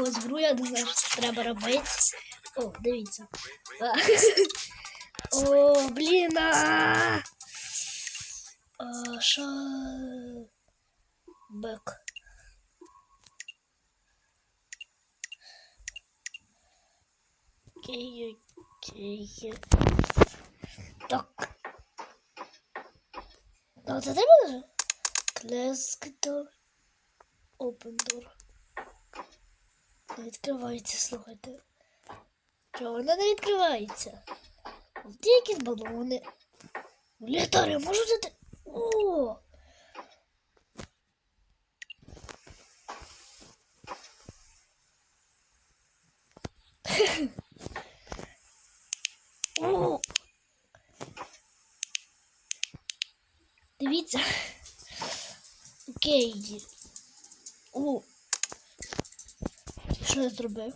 якусь гру, я не знаю, що треба робити. О, дивіться. О, блін. Що? Бек. Окей, окей. Так. Ну, це треба? Classic door. Open door. Не відкривається, слухайте. Чого вона не відкривається? Де якісь балони? Літари, можу взяти? О! О! Дивіться. Окей. О. Що я зробив?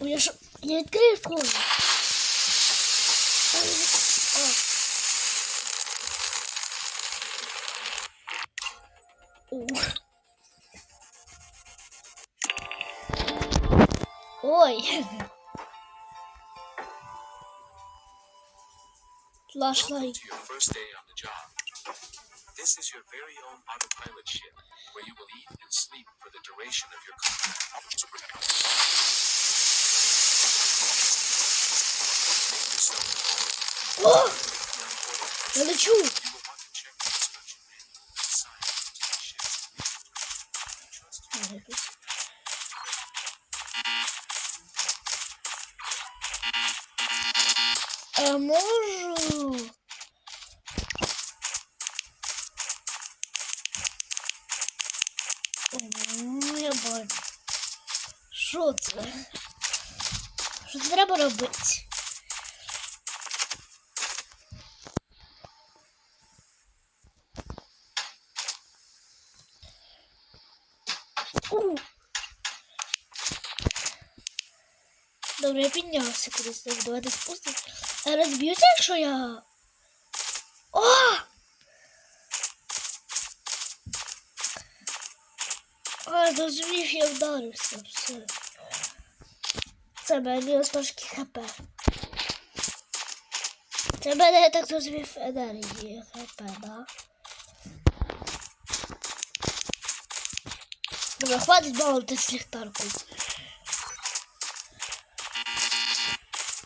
О, я що? Я відкрив школу. Ой. Flashlight. This is your very own autopilot ship, where you will eat and sleep for the duration of your contract. Make yourself at home. О! If Я you're on board a лечу. you will want to check the instruction manual assigned to the ship. Trust you. А можу. робити? У. Добре, я піднявся кудись. Так, давайте спустимо. А розб'юся, якщо я. О! А, зрозумів, я вдарився. Все. Це мене трошки хп. Це мене так зрозумів енергії хп, да? Добре, хватить балувати з ліхтаркою.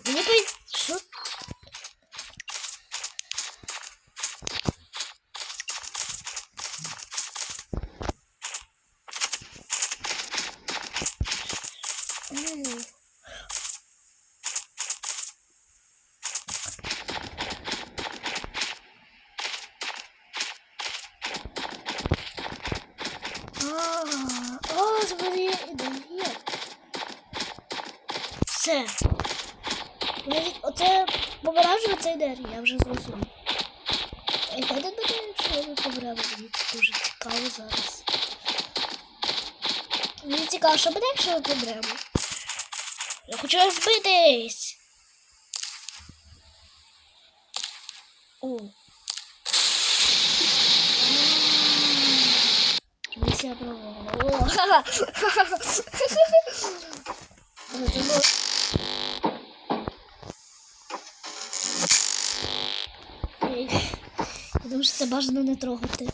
Мені поїдь, що? М. А, О, смотри, ідея. Все. Я- Оце побережно це ідея, я вже зрозумів. Яка тут буде, якщо ми поберемо? Мені це дуже цікаво зараз. Мені цікаво, що буде, якщо ми поберемо? Я хочу розбитись! О. Місія провала. Я думаю, що це бажано не трогати.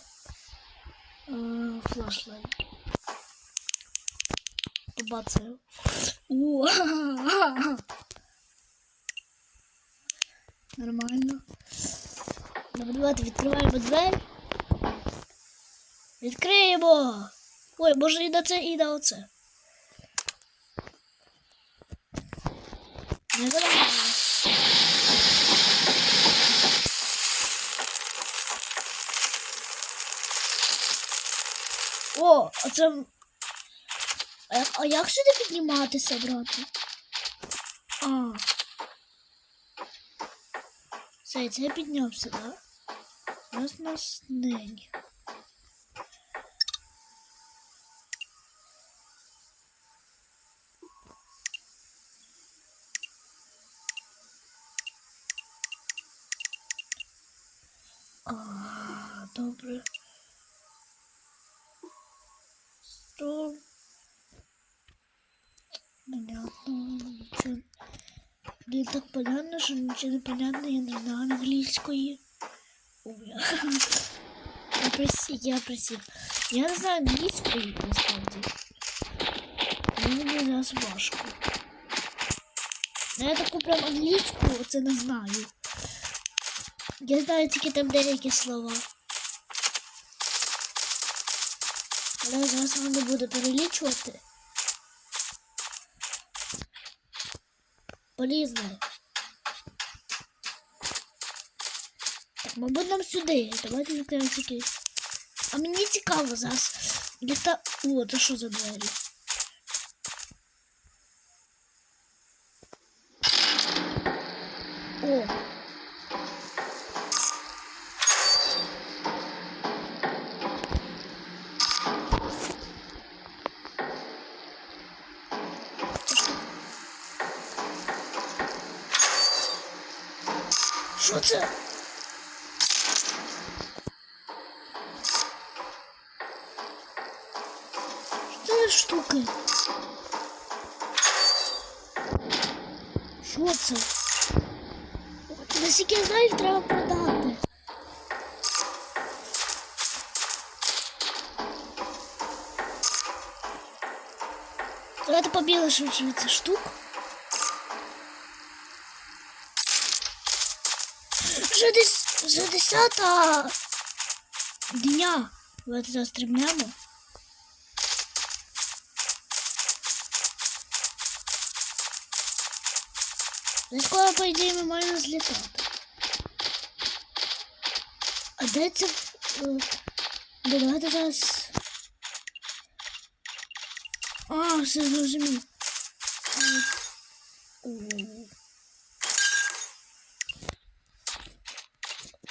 Е, Флашлайт. Ха-ха-ха. Нормально. Давай, давайте відкриваємо двері. Відкриємо! Ой, може і на це, і на оце. Не. О, а це. А, як- а як сюди підніматися, брате? А. Все, це я піднявся, да? Раз нас день. А, добре. Сто. Понятно. Нічого. Блін, так понятно, що нічого не понятно, я не знаю англійської. Я просив, я просив. Я не знаю англійської, насправді. Мені зараз важко. Ну, Я таку прям англійську, це не знаю. Я знаю тільки там деякі слова. Я зараз вам не буду перелічувати. Полізне. Так, мабуть, нам сюди. Давайте відкриємо тільки. А мені цікаво зараз. Літа... О, це що за двері? О! Що це? Наскільки я знаю, їх треба продати. Давайте побігли швидше від цих штук. Вже десь вже десята дня. Давайте зараз стрибнемо. Ну, скоро, по ідеї, ми маємо злітати. Де е, Давайте зараз. А, все зрозумів. О.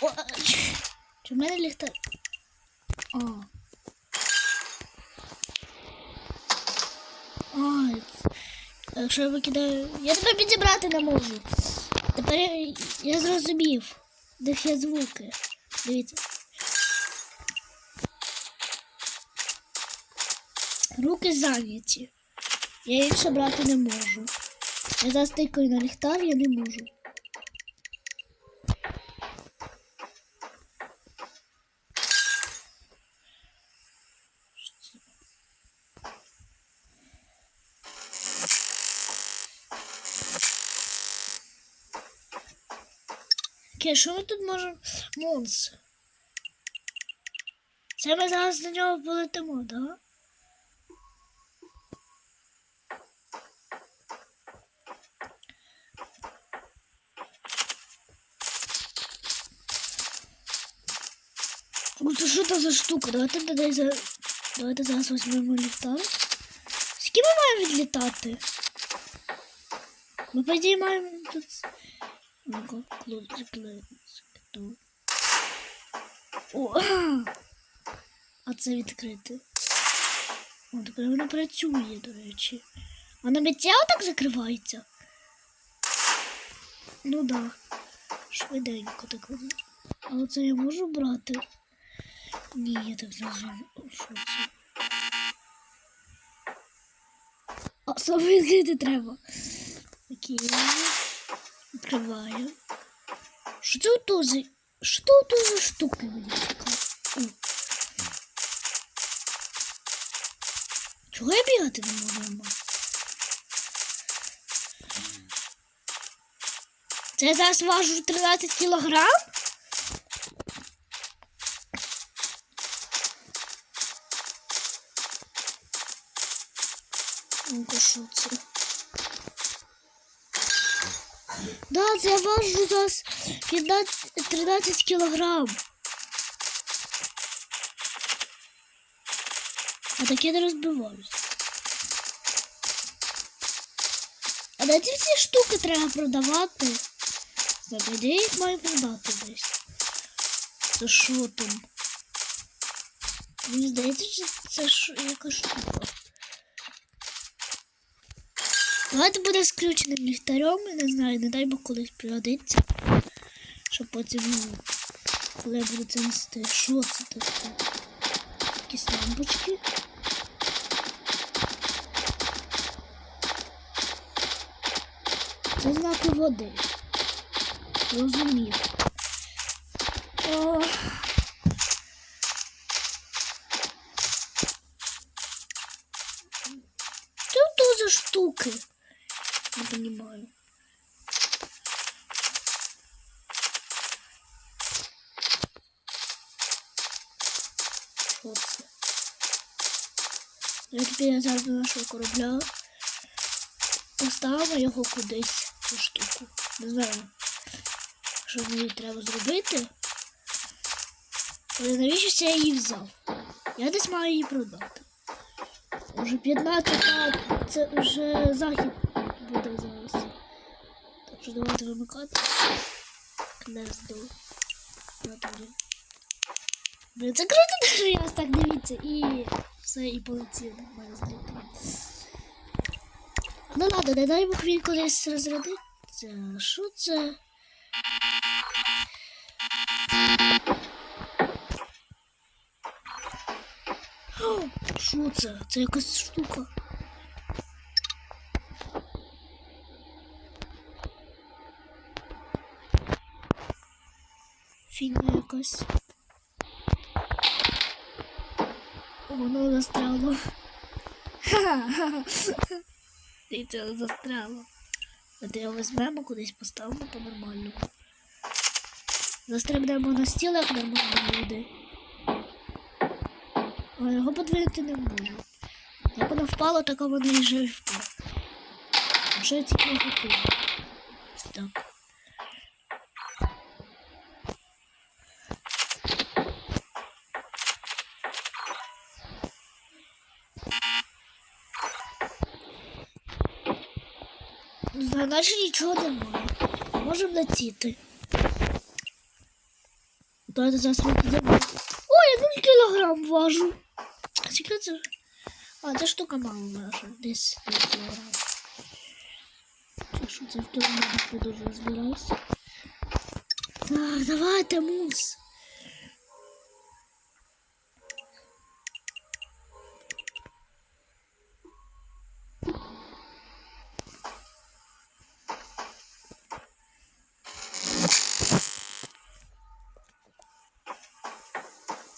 О, ч- Чи в мене ліхтар? А, це- якщо я викидаю. Я тебе підібрати не можу. Тепер я, я зрозумів, де є звуки. Дивіться. Руки зайняті. Я їх ще брати не можу. Я застикаю на ліхтар, я не можу. Окей, що ми тут можемо? Монс. Це ми зараз до нього полетимо, да? Ну це що це за штука? Давайте додай за. Давайте зараз візьмемо літак. Скільки ми маємо відлітати? Ми, по ідеї, маємо тут. Ну-ка, клоузик, тут. О! А це відкрити. О, тепер воно працює, до речі. А на миття так закривається? Ну да. Швиденько так воно. Але це я можу брати? Ні, я так зрозумів. Що це? А саме відкрити треба. Окей. Що це ото за... Що ото за мені цікаво? Чого я бігати не можу? Це я зараз важу 13 кілограм? Ну-ка, що це? Да, я важу зараз 15, 13 кілограм. А так я не розбиваюсь. А де ці штуки треба продавати? Я їх маю продати десь? Це що там? Мені здається, що це якась штука. Давайте буде з включеним ліхтарем, не знаю, не дай Бог колись пригодиться. Щоб потім, ну, коли я буду це нести. Що це таке? Якісь лампочки. Це знаки води. Розумів. О. Что это за штуки? Не понимаю. Що це? Я зараз до нашого корабля. Поставимо його кудись, цю штуку. Не знаю, що з нею треба зробити. Але навіщо я її взяв? Я десь маю її продати. Уже 15, а це вже захід буде зараз. Так що давайте вимикати. Гнездо. На тоді. Блін, це круто, що я вас так дивіться. І все, і полетів нормально злітав. Ну ладно, не дай Бог він колись розрядиться. Що це? Що це? Це якась штука. Фігня якась. О, Воно застряло. Ха-ха. Дивіться, застряло. Давайте його візьмемо кудись поставимо по-нормальному. Застрибнемо на стіл, як нормальні люди. А його подвинути не можу. Як воно впало, так воно і вже впало. Вже тільки його кину. Ось так. Наче нічого немає. Можемо летіти. Давайте зараз ми підемо. Ой, один кілограм важу. Скільки це? А, ця штука мало наша. Десь 3 кілограм. Що це в тому не дуже розбираюся. Так, давайте, мус.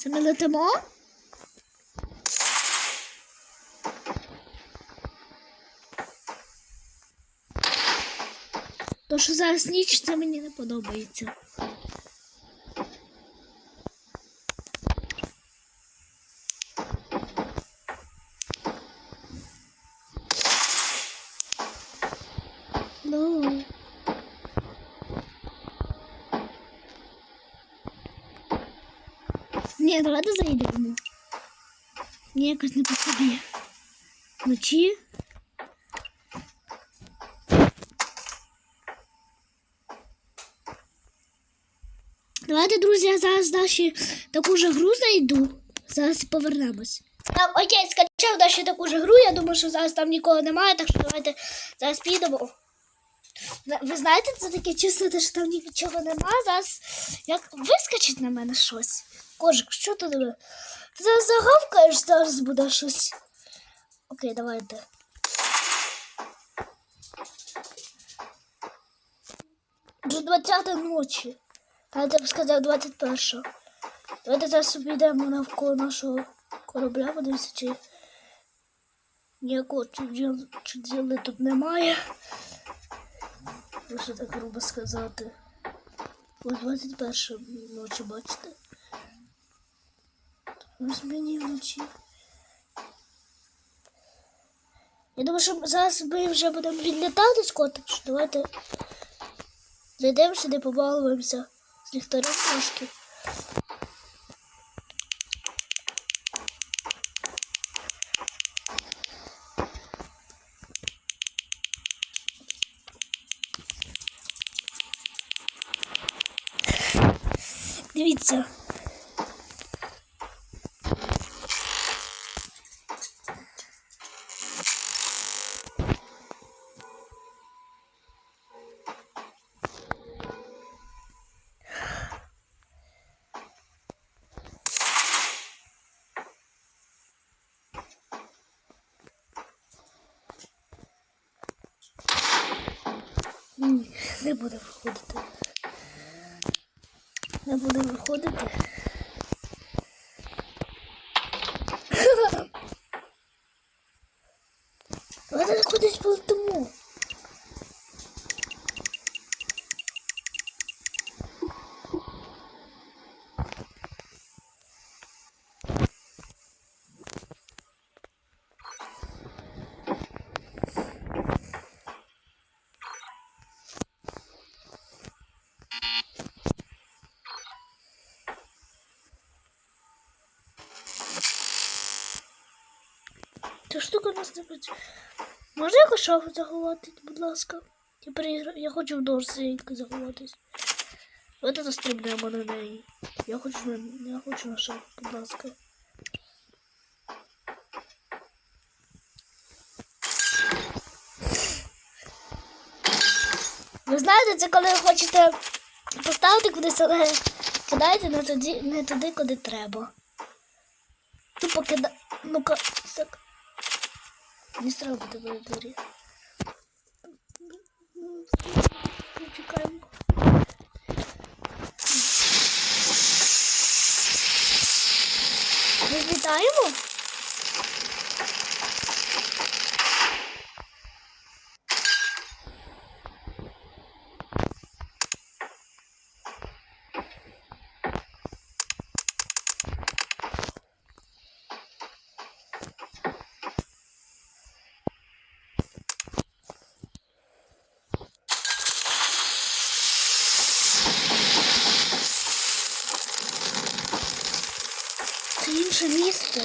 Це ми летимо? То, що зараз ніч, це мені не подобається. Ну. Ні, давайте зайдемо. Мені якось не по собі. Вночі. Давайте, друзі, зараз наші таку ж гру знайду. Зараз повернемось. Так, окей, скачав наші таку ж гру. Я думаю, що зараз там нікого немає, так що давайте зараз підемо. Ви знаєте, це таке чувство, що там нічого немає. Зараз як вискочить на мене щось. Кожик, що ти диви? Ти загавкаєш, зараз буде щось. Окей, давайте. Вже 20 ночі. Та я б сказав 21. Давайте зараз обійдемо навколо нашого корабля, подивимося, чи ніякого чуділ- чуділи тут немає. Якщо так грубо сказати. Ось 21 ночі, бачите? Мені вночі. Я думаю, що зараз ми вже будемо відлітати так що давайте зайдемо сюди, побалуємося з ліхтарем трошки. Дивіться. Не буде виходити. Не буде виходити. Давайте кудись полетимо. Ця штука у нас не працює. Можна якось шафу заховати, будь ласка? Я, переігра... я хочу в дощ заховатись. Давайте застрибнемо на неї. Я хочу на, я хочу на шафу, будь ласка. Ви знаєте, це коли ви хочете поставити кудись, але кидаєте не туди, не туди, куди треба. Тупо кида... Ну-ка, так. Не сразу давай двері. Чекаємо. Це інше місце.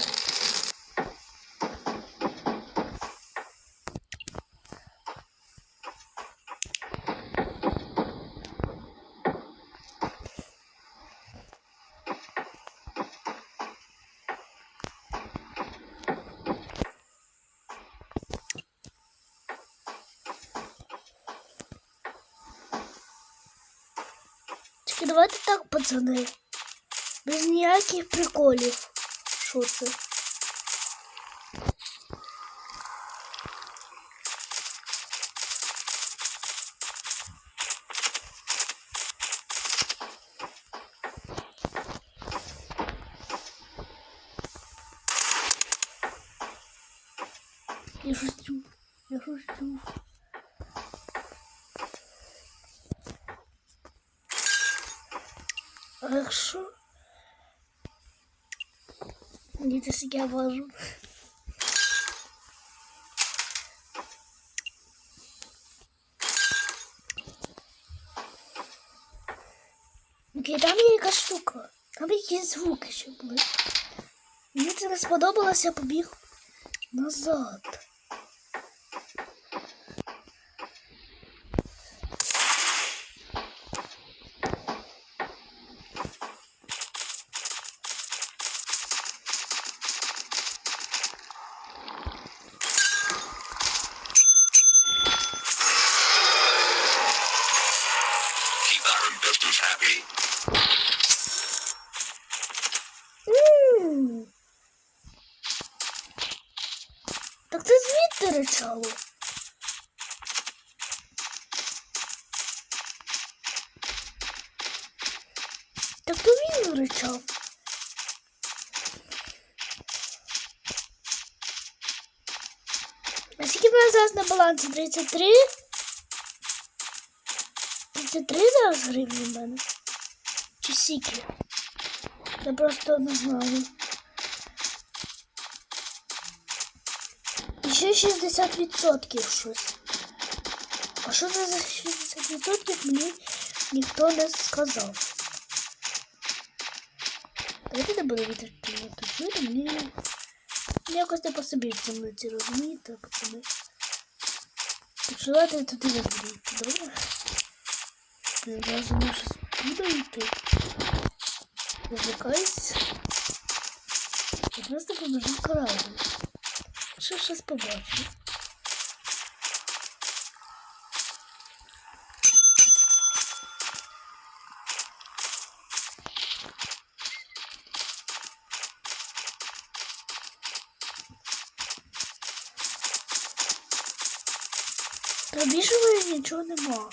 Тільки давайте так, пацани. Без ніяких приколів. Що це? Я щось чув. Я щось чув. А якщо? Я важу. Окей, там є якась штука. Там якісь звуки ще були. Мені це не сподобалося, побіг назад. 53? 53 зараз гривні в мене? Чи сіки? Я просто не знаю. І ще 60% щось. А що це за 60% мені ніхто не сказав. Давайте не буду відповідати, мені якось не по собі в темноті, розумієте, пацани? Давайте туди не буду добре? Разу не щось буду йти. Я злякаюсь. Просто побежу корабль. Що щось побачу. Та більше нічого нема.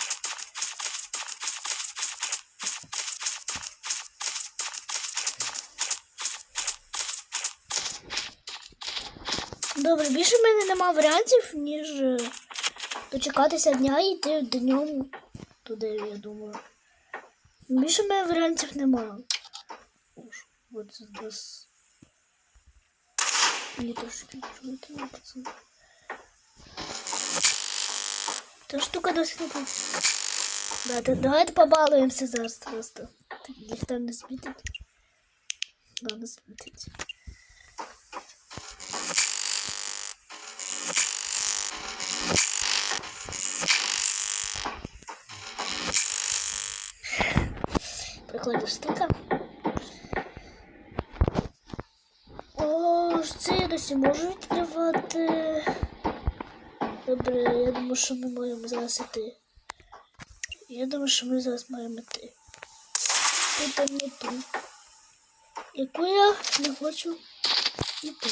Добре, більше в мене нема варіантів, ніж е, дочекатися дня і йти днем туди, я думаю. Більше в мене варіантів немає. Уж, вот здесь. Мені трошки чути, пацан. Та штука досить не буде. Да, да, давайте побалуємося зараз просто. Так ніхто не смітить. Да, не смітить. Прикольна штука. О, ж це я досі можу відкривати. Добре, я думаю, що ми маємо зараз іти. Я думаю, що ми зараз маємо йти. Тут не ту. Яку я не хочу йти.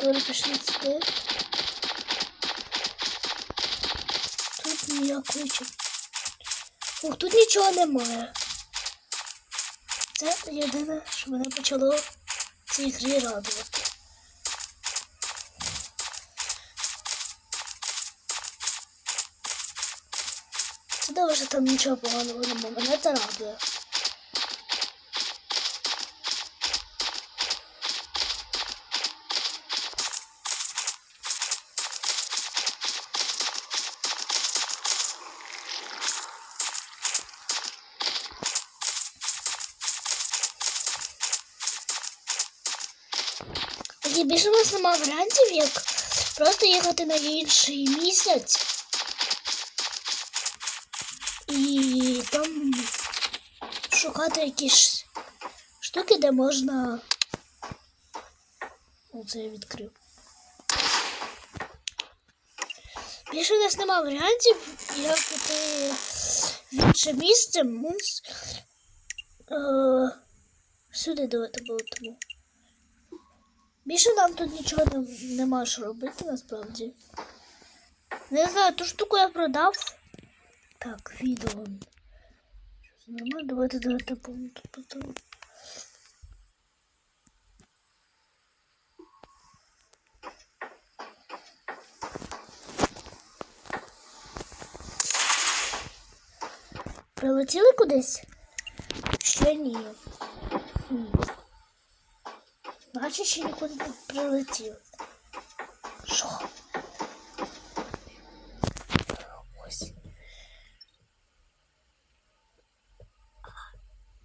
Добре, пішли сюди. Тут ніякої чи- Ух, тут нічого немає. Це єдине, що мене почало в цій грі радувати. Це добре, що там нічого поганого немає. Мене це радує. Тоді більше у нас немає варіантів, як просто їхати на інший місяць. І там шукати якісь штуки, де можна. Оце я відкрив. Більше у нас немає варіантів, як піти в інше місце. Мус. Е, сюди давайте було. Більше нам тут нічого не, нема що робити насправді. Не знаю, ту штуку я продав. Так, відео. Щось давайте давайте тут поставимо. Прилетіли кудись? Ще ні. Наче ще нікуди не прилетів. Що? Ось.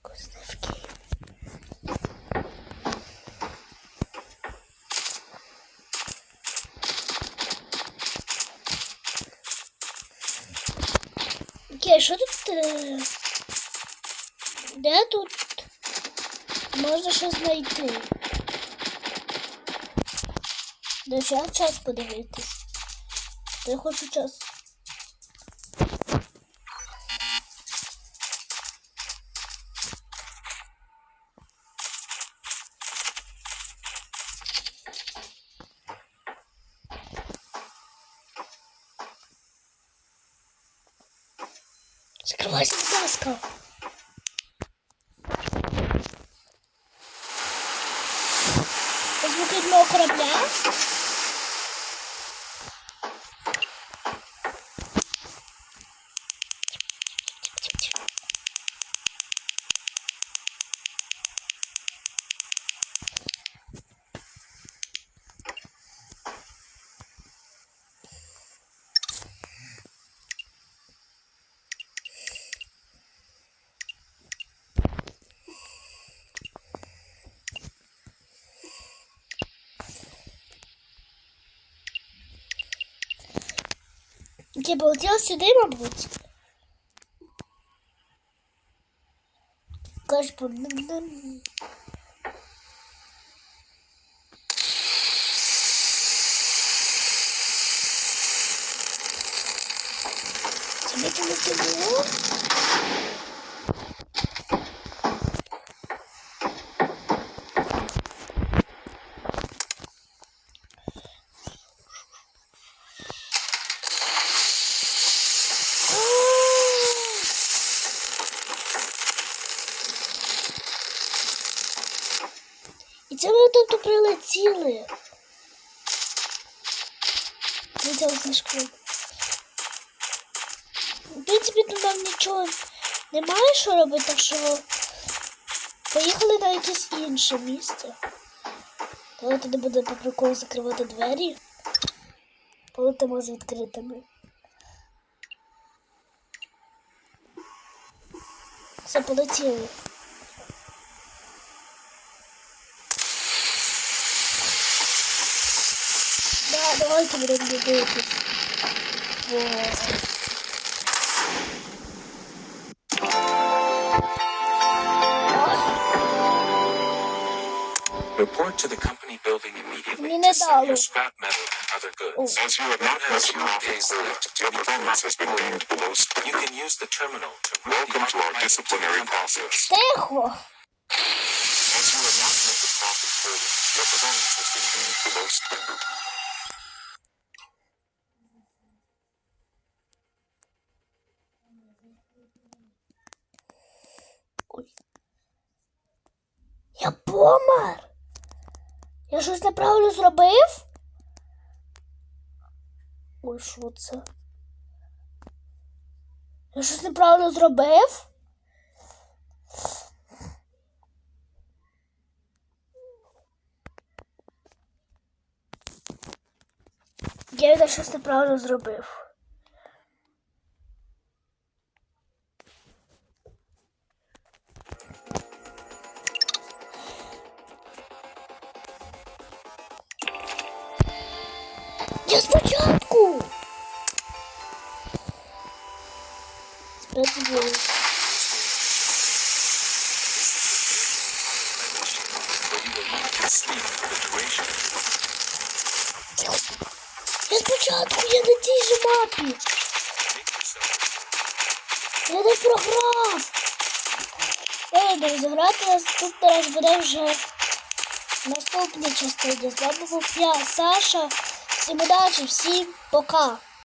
Кузневки. Окей, що тут? е, Де тут можна щось знайти? Де ще час подивитись? Я хочу час. Закривайся, будь ласка. Звуки від мого корабля. Я полетів сюди, мабуть. Каш по Це не було? тобто прилетіли. Ось наш. В принципі, тут нам нічого немає що робити, так що поїхали на якесь інше місце. Коли туди буде по приколу закривати двері, полетимо з відкритими. Все, полетіли. давайте будемо дивитись. Вот. Report to the company building immediately Mine to sell your dalo. scrap metal and other goods. As you have not met your days left, your performance has been deemed below You standard. can use the terminal to route the Welcome to our autopilot disciplinary to the company. process. Тихо! As you have not met the profit quota, your performance has been deemed below standard. Я щось неправильно зробив? Ой, що це? Я щось неправильно зробив? Я віда щось неправильно зробив. Наступний буде вже наступна частині. З вами був я, Саша. Всім удачі, всім пока.